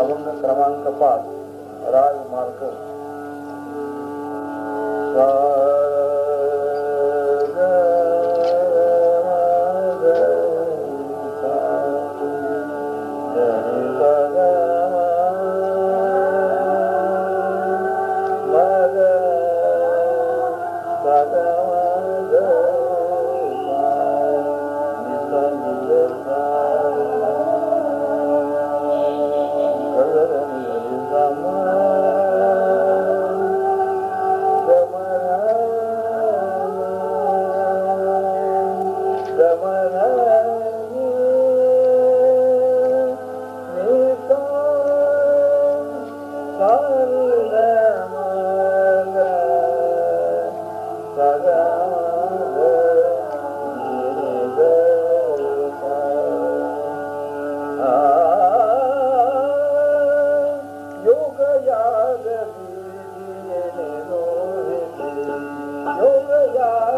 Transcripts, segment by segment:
अभंग क्रमांक मार्ग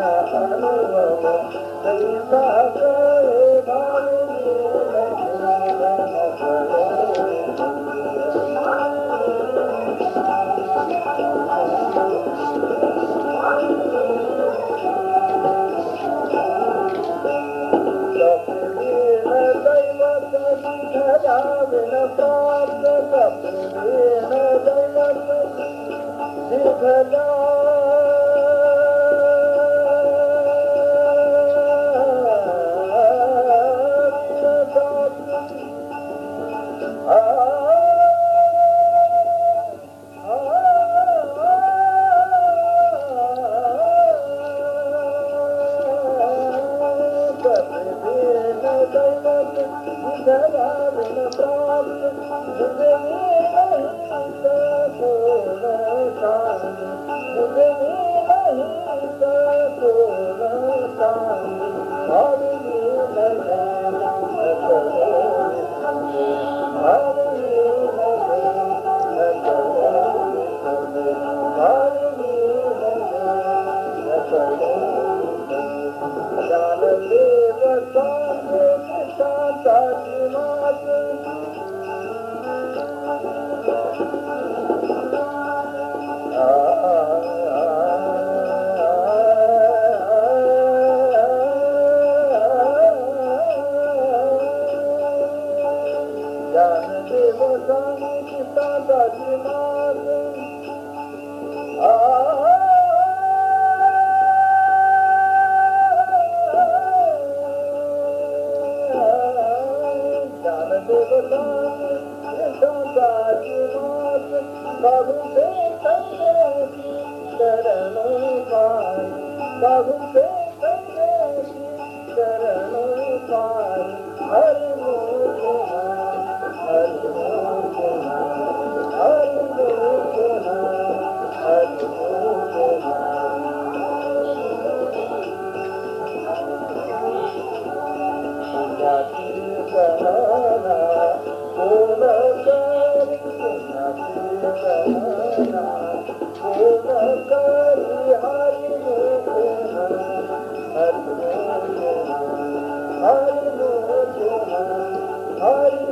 ا ا जवाब da हरिपाठाचा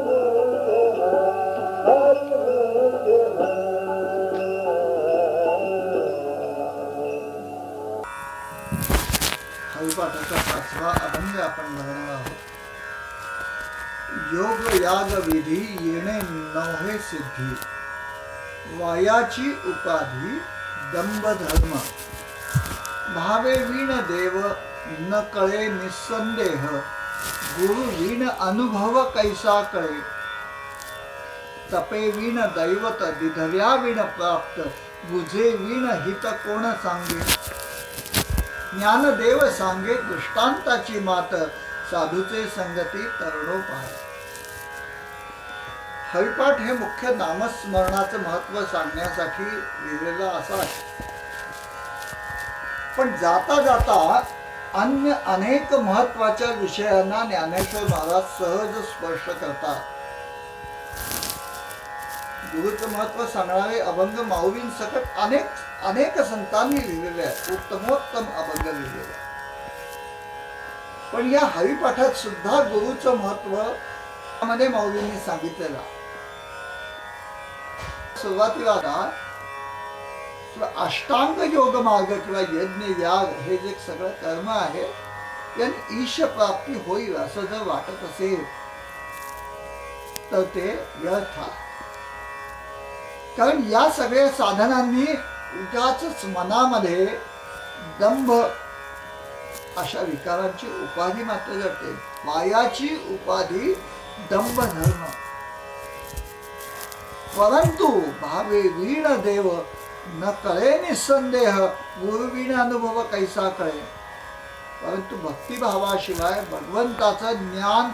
पाचवा अभंग आपण आहोत. योग याग विधी येणे नवहे सिद्धी. वायाची उपाधी दंभ धर्म भावे वीण देव न कळे निसंदेह. गुरु विण अनुभव कैसा कळे तपे विण दैवत दिधव्या विण प्राप्त बुझे विण हित कोण सांगे? ज्ञानदेव सांगे दृष्टांताची मात साधूचे संगती तरुणोपाय. हरिपाठ हे मुख्य नामस्मरणाचं महत्त्व सांगण्यासाठी लिहिलेलं असं आहे. पण जाता जाता अन्य अनेक महत्त्वाच्या विषयांना ज्ञानेश्वर महाराज सहज स्पर्श करतात. गुरुचं महत्त्व सांगणारे अभंग माऊलीं सकट अनेक अनेक संतांनी लिहिलेले आहेत. उत्तमोत्तम अभंग लिहिलेले आहेत. पण या हरिपाठात सुद्धा गुरुचं महत्त्वमध्ये माऊलींनी सांगितलेलं सुरुवातीला किंवा अष्टांग योग मार्ग किंवा यज्ञ याग हे जे सगळं कर्म आहे याने ईश प्राप्ती होईल असं जर वाटत असेल तर ते व्यर्थ कारण या सगळ्या साधनांनी उगाच मनामध्ये दंभ अशा विकारांची उपाधी मात्र जडते मायाची उपाधी दंभ धर्म. परंतु भावे वीण देव न कळे निसंदेह गुरुविण अनुभव कैसा कळे? परंतु भक्तिभावाशिवाय भगवंताचं ज्ञान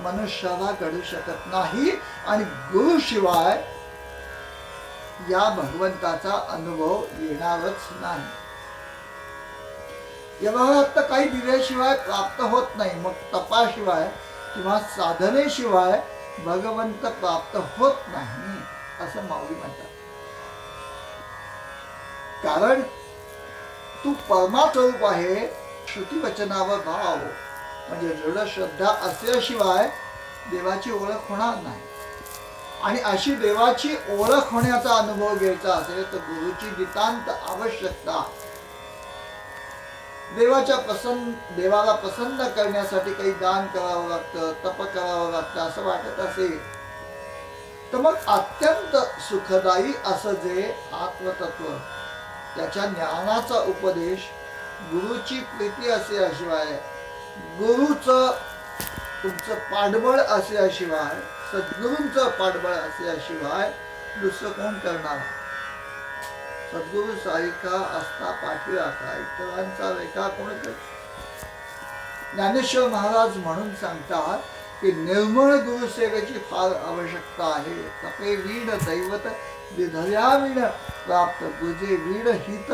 मनुष्याला घडू शकत नाही आणि गुरुशिवाय या भगवंताचा अनुभव येणारच नाही. व्यवहारात काही दिल्याशिवाय प्राप्त होत नाही मग तपाशिवाय किंवा साधनेशिवाय भगवंत प्राप्त होत नाही असं माऊली म्हणतात. कारण तू परमास्वरूप आहे श्रुतीवचनावर भाव हो. म्हणजे दृढ श्रद्धा असल्याशिवाय देवाची ओळख होणार नाही. आणि अशी देवाची ओळख होण्याचा अनुभव घ्यायचा असेल तर गुरुची नितांत आवश्यकता. देवाच्या प्रसन्न देवाला प्रसन्न करण्यासाठी काही दान करावं लागतं तप करावं लागतं असं वाटत असेल तर मग अत्यंत सुखदायी असं जे आत्मतत्व. त्याच्या ज्ञानाचा उपदेश गुरुची प्रीती असल्याशिवाय गुरुचं तुमचं पाठबळ असल्याशिवाय सद्गुरूंचं पाठबळ असल्याशिवाय दुसरं कोण करणार? सद्गुरू सारिका असता पाठविला का इतरांचा रेखा कोण करत ज्ञानेश्वर महाराज म्हणून सांगतात की निर्मळ गुरुसेवेची फार आवश्यकता आहे. तपे वीण दैवत विधर्या प्राप्त गुजे वीण हित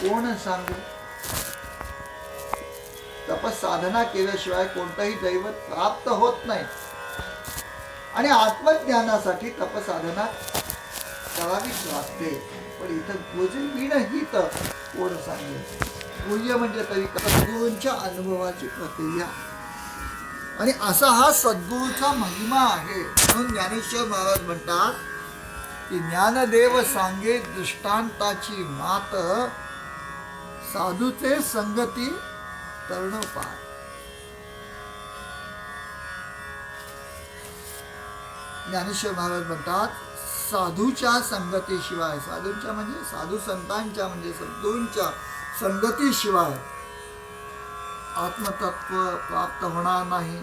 कोण सांगे? तपसाधना केल्याशिवाय कोणतंही दैवत प्राप्त होत नाही. आणि आत्मज्ञानासाठी तपसाधना करावीच लागते. पण इथं गुजे वीण हित कोण सांगेल गुह्य म्हणजे तरी सद्गुरूंच्या अनुभवाची प्रक्रिया. आणि असा हा सद्गुरूचा महिमा आहे. म्हणून ज्ञानेश्वर महाराज म्हणतात की ज्ञानदेव सांगे दृष्टांताची मात साधूचे संगती तरुणोपाय. ज्ञानेश्वर महाराज म्हणतात साधूच्या संगतीशिवाय साधूंच्या म्हणजे साधू संतांच्या म्हणजे सद्गुरूंच्या संगतीशिवाय आत्मतत्व प्राप्त होणार नाही.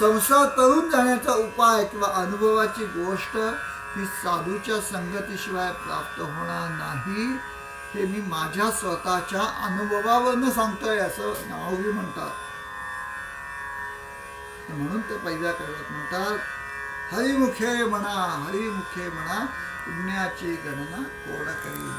संसार तरुण जाण्याचा उपाय किंवा अनुभवाची गोष्ट ही साधूच्या संगतीशिवाय प्राप्त होणार नाही हे मी माझ्या स्वतःच्या अनुभवावरनं सांगतोय असं नावगी म्हणतात. म्हणून ते पहिल्या कळत म्हणतात हरिमुखे म्हणा हरिमुखे म्हणा पुण्याची गणना कोण करी